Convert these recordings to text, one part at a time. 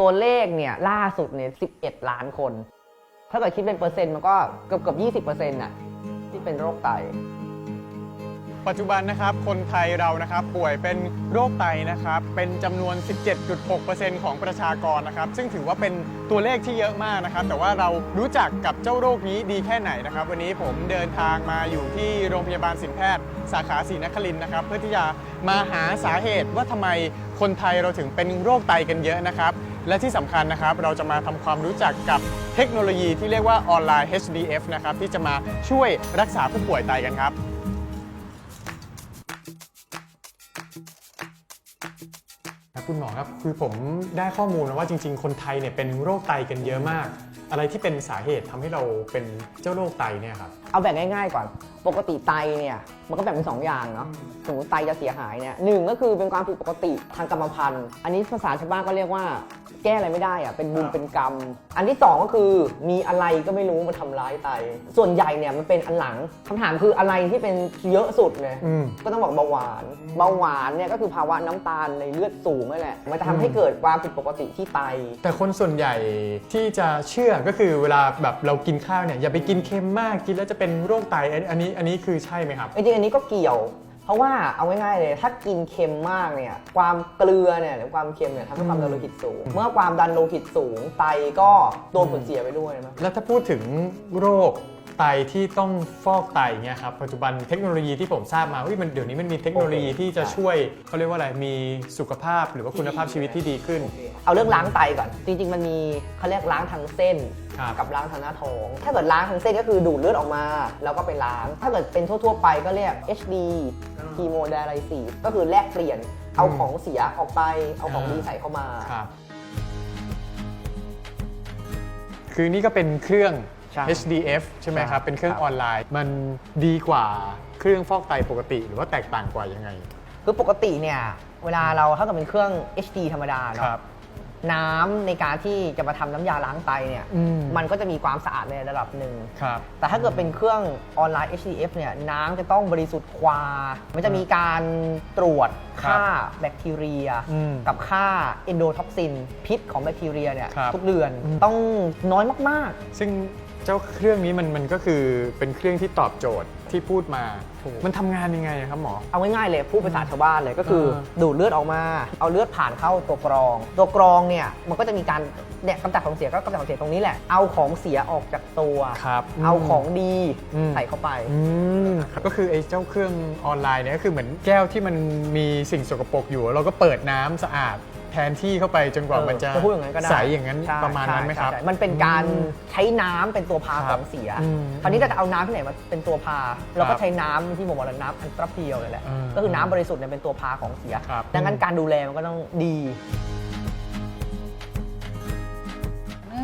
ตัวเลขเนี่ยล่าสุดเนี่ย11 ล้านคน ถ้าเกิดคิดเป็นเปอร์เซ็นต์มันก็เกือบเกือบ20%น่ะที่เป็นโรคไต ปัจจุบันนะครับคนไทยเรานะครับป่วยเป็นโรคไตนะครับเป็นจำนวน 17.6%ของประชากรนะครับซึ่งถือว่าเป็นตัวเลขที่เยอะมากนะครับ แต่ว่าเรารู้จักกับเจ้าโรคนี้ดีแค่ไหนนะครับ วันนี้ผมเดินทางมาอยู่ที่โรงพยาบาลสินแพทย์ สาขาศรีนครินทร์นะครับ เพื่อที่จะมาหาสาเหตุว่าทำไมคนไทยเราถึงเป็นโรคไตกันเยอะนะครับ และที่สำคัญนะครับ เราจะมาทำความรู้จักกับเทคโนโลยีที่เรียกว่าออนไลน์ HDF นะครับที่จะมาช่วยรักษาผู้ป่วยไตกันครับครับ คุณหมอครับคือผมได้ข้อมูลมาว่าจริง ๆ คนไทยเนี่ยเป็นโรคไตกันเยอะมาก อะไรที่เป็นสาเหตุทำให้เราเป็นเจ้าโรคไตเนี่ยครับ เอาแบ่งง่ายๆก่อน ปกติไตเนี่ยมันก็แบ่งเป็นสองอย่างเนาะสมมติไตจะเสียหายเนี่ยหนึ่งก็คือเป็นความผิดปกติทางกรรมพันธุ์ อันนี้ภาษาชาวบ้านก็เรียกว่า แก้อะไรไม่ได้อะเป็นบุญครับเป็นกรรม อันที่สองก็คือมีอะไรก็ไม่รู้มาทำร้ายไต ส่วนใหญ่เนี่ยมันเป็นอันหลังคำถามคืออะไรที่เป็นเยอะสุดเลยอืม ก็ต้องบอกเบาหวาน เบาหวานเนี่ยก็คือภาวะน้ำตาลในเลือดสูงนั่นแหละ มันจะทำให้เกิดความผิดปกติที่ไต แต่คนส่วนใหญ่ที่จะเชื่อก็คือเวลาแบบเรากินข้าวเนี่ยอย่าไปกินเค็มมากกินแล้วจะเป็นโรคไตอันอันนี้อันนี้คือใช่ไหมครับ จริงๆอันนี้ก็เกี่ยว เพราะว่าเอาง่ายๆเลย ถ้ากินเค็มมากเนี่ย ความเกลือเนี่ยหรือความเค็มเนี่ยทำให้ความดันโลหิตสูง เมื่อความดันโลหิตสูงไตก็โดนผลเสียไปด้วยนะ แล้วถ้าพูดถึงโรค ไตที่ต้องฟอกไตเนี่ยครับปัจจุบันเทคโนโลยีที่ผมทราบมาเฮ้ยมันเดี๋ยวนี้มันมีเทคโนโลยีที่จะช่วยเขาเรียกว่าอะไรมีสุขภาพหรือว่าคุณภาพชีวิตที่ดีขึ้น เอาเรื่องล้างไตก่อน จริง ๆ มันมีเขาเรียกล้างทางเส้น ครับกับล้างทางหน้าท้อง ถ้าเกิดล้างทางเส้นก็คือดูดเลือดออกมา แล้วก็ไปล้าง ถ้าเกิดเป็นทั่ว ๆ ไปก็เรียก HD hemodialysis ก็คือแลกเปลี่ยนเอาของเสียออกไปเอาของดีใส่เข้ามา ครับ คือนี่ก็เป็นเครื่องใช่ HDF ใช่ไหมครับใช่เป็นเครื่องครับออนไลน์ มันดีกว่าเครื่องฟอกไตปกติ หรือว่าแตกต่างกว่ายังไง คือปกติเนี่ยเวลาเราถ้าเกิดเป็นเครื่อง HD ธรรมดาเนาะครับน้ำในการที่จะมาทำน้ำยาล้างไตเนี่ยอืมมันก็จะมีความสะอาดในระดับหนึ่งครับแต่ถ้าเกิดเป็นเครื่องออนไลน์ HDF เนี่ยน้ำจะต้องบริสุทธิ์กว่า มันจะมีการตรวจค่าแบคทีเรียอืมกับค่าเอนโดท็อกซิน พิษของแบคทีเรียเนี่ยครับทุกเดือนอืมต้องน้อยมากซึ่ง เจ้าเครื่องนี้มันมันก็คือเป็นเครื่องที่ตอบโจทย์ที่พูดมา ถูก มันทำงานยังไงอะครับหมอๆเอาง่ายๆเลยพูดภาษาชาวบ้านเลยก็คือเออ ดูดเลือดออกมา เอาเลือดผ่านเข้าตัวกรอง ตัวกรองเนี่ยมันก็จะมีการเนี่ยกำจัดของเสียก็กำจัดของเสียตรงนี้แหละเอาของเสียออกจากตัว ครับเอาของดีอืม ใส่เข้าไป อืมก็คือไอ้เจ้าเครื่องออนไลน์เนี่ยก็คือเหมือนแก้วที่มันมีสิ่งสกปรกอยู่ เราก็เปิดน้ำสะอาด แทนที่เข้าไปจนกว่าเออมันจะจะพูดอย่างนั้นก็ได้ใสอย่างนั้นใช่ประมาณนั้นไหมครับใช่ใช่มันเป็นการอืมใช้น้ำเป็นตัวพาคขรับองเสียอืมคราวนี้เราจะเอาน้ำที่ไหนมาเป็นตัวพา เราคก็รับใช้น้ำที่ผมบอกแล้วน้ำอันตรเพียวเลยแหละอืมก็คือน้ำบริสุทธิ์เนี่ยเป็นตัวพาของเสียครับดังนั้นการดูแลมันก็ต้องดี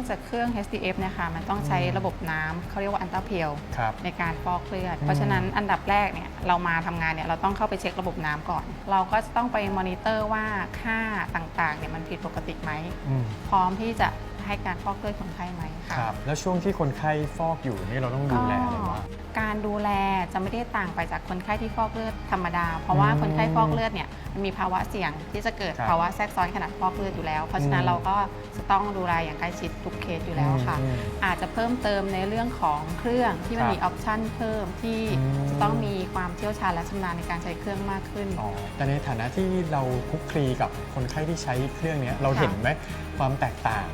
จากเครื่อง HDF เนี่ยค่ะมันต้องใช้ระบบน้ำเขาเรียกว่าอันตราเพียวครับ ในการฟอกเลือด เพราะฉะนั้นอันดับแรกเนี่ยเรามาทำงานเนี่ยเราต้องเข้าไปเช็คระบบน้ำก่อน เราก็จะต้องไปมอนิเตอร์ว่าค่าต่างๆเนี่ยมันผิดปกติไหมอืมพร้อมที่จะ ให้การฟอกเลือดคนไข้ไหมค่ะ ครับ แล้วช่วงที่คนไข้ฟอกอยู่นี่เราต้องดูแลอะไรบ้าง การดูแลจะไม่ได้ต่างไปจากคนไข้ที่ฟอกเลือดธรรมดา เพราะว่าอืมคนไข้ฟอกเลือดเนี่ยมันมีภาวะเสี่ยงที่จะเกิดครับภาวะแทรกซ้อนขณะฟอกเลือดอยู่แล้ว เพราะฉะนั้อืนม เราก็จะต้องดูแลอย่างใกล้ชิดทุกเคสอยู่แล้วค่ะ อืม อาจจะเพิ่มเติมในเรื่องของเครื่องที่มันครับมีออปชันเพิ่มที่อืม จะต้องมีความเชี่ยวชาญและชำนาญในการใช้เครื่องมากขึ้น อ๋อแต่ในฐานะที่เราคลุกคลีกับคนไข้ที่ใช้เครื่องเนี้ยเราค่ะ เห็นไหมความแตกต่าง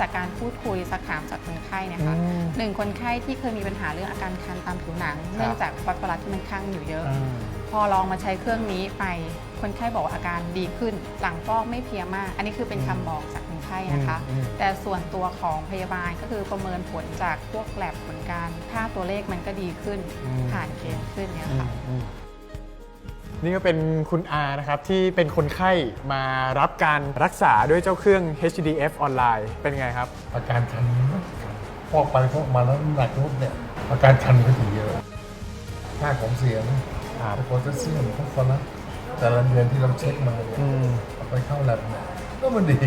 จากการพูดคุยสักถามจากคนไข้เนะคะอืม หนึ่งคนไข้ที่เคยมีปัญหาเรื่องอาการคันตามผิวหนัง เนื่องจากฟอสฟอรัสที่มันข้างอยู่เยอะ อ่า พอลองมาใช้เครื่องนี้ไปคนไข้บอกว่าอาการดีขึ้น หลังฟอกไม่เพลียมาก อันนี้คือเป็นคำบอกจากคนไข้นะคะ อืมแต่ส่วนตัวของพยาบาลก็คือประเมินผลจากพวกแลบผลการค่าตัวเลขมันก็ดีขึ้น อืมผ่านเกณฑ์ขึ้นเนี่ยอืมค่ะ อืม นี่ก็เป็นคุณอานะครับที่เป็นคนไข้มารับการรักษาด้วยเจ้าเครื่อง HDF ออนไลน์เป็นไงครับ อาการคันพอกไปพอกมาแล้วน้ำหนักลดเนี่ยอาการคันก็ถึงเยอะค่าของเสียนะครับโพแทสเซียมฟอสฟอรัสแต่ละเดือนที่เราเช็คมาเนี่ยอืมเอาไปเข้าแลบเนี่ยก็มันดี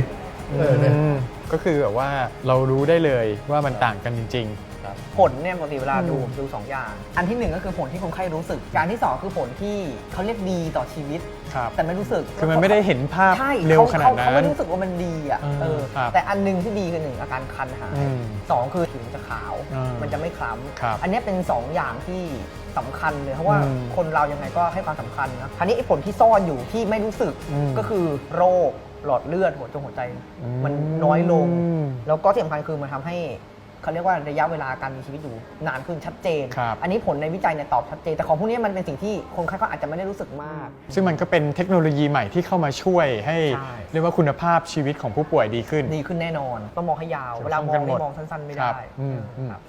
เออเนี่ยมก็คือแบบว่าเรารู้ได้เลยว่ามันต่างกันจริงๆครับ ผลเนี่ยปกติเวลาดูอืมดูสองอย่าง อันที่หนึ่งก็คือผลที่คนไข้รู้สึกการที่สองคือผลที่เขาเรียกดีต่อชีวิต ครับ แต่ไม่รู้สึกคือมันไม่ได้เห็นภาพใช่เร็วเขาขนาดเขานั้เขาไม่นรู้สึกว่ามันดีอะเออเออครับแต่อันหนึงที่ดีคือหนึ่งอาการคันหายอืมสองคือผิวจะขาว อ่ามัมันจะไม่คล้ครับำอันเนี้ยเป็นสองอย่างที่สำคัญเลยเพราะว่าอืมคนเรายังไงก็ให้ความสำคัญนะคราวนี้ไอ้ผลที่ซ่อนอยู่ที่ไม่รู้สึกอืมก็คือโรคหลอดเลือดหัวจงหัวใจ อืมมันน้อยลง แล้วก็ที่สำคัญคือมันทำให้ เขาเรียกว่าระยะเวลาการมีชีวิตอยู่นานขึ้นชัดเจน ครับอันนี้ผลในวิจัยเนี่ยตอบชัดเจน แต่ของพวกนี้มันเป็นสิ่งที่คนไข้ก็อาจจะไม่ได้รู้สึกมาก ซึ่งมันก็เป็นเทคโนโลยีใหม่ที่เข้ามาช่วยให้ใช่ เรียกว่าคุณภาพชีวิตของผู้ป่วยดีขึ้น ดีขึ้นแน่นอนต้องมองให้ยาวเกี่ยวเวลามองข้องกันหมนี่ดมองสั้นๆไม่ครัได้บอืมอืม ครับ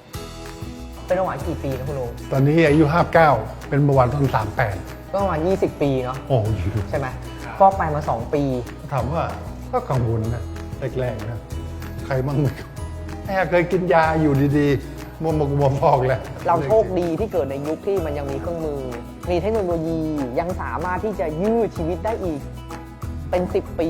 เป็นเบาหวานกี่ปีนะคุณลุงตอนนี้อายุ 59 เป็นเมื่อวานต้น38 ก็ประมาณ20 ปีเนาะโอ้ยใช่ไหมฟอกไปมา 2 ปี ถามว่าก็กังวลนะแรกๆนะ ใครบ้างไม่ แม่เคยกินยาอยู่ดีๆมัวมกมัวพอกแล้วเราโชคดีที่เกิดในยุคที่มันยังมีเครื่องมือ มีเทคโนโลยียังสามารถที่จะยืดชีวิตได้อีกเป็น 10 ปี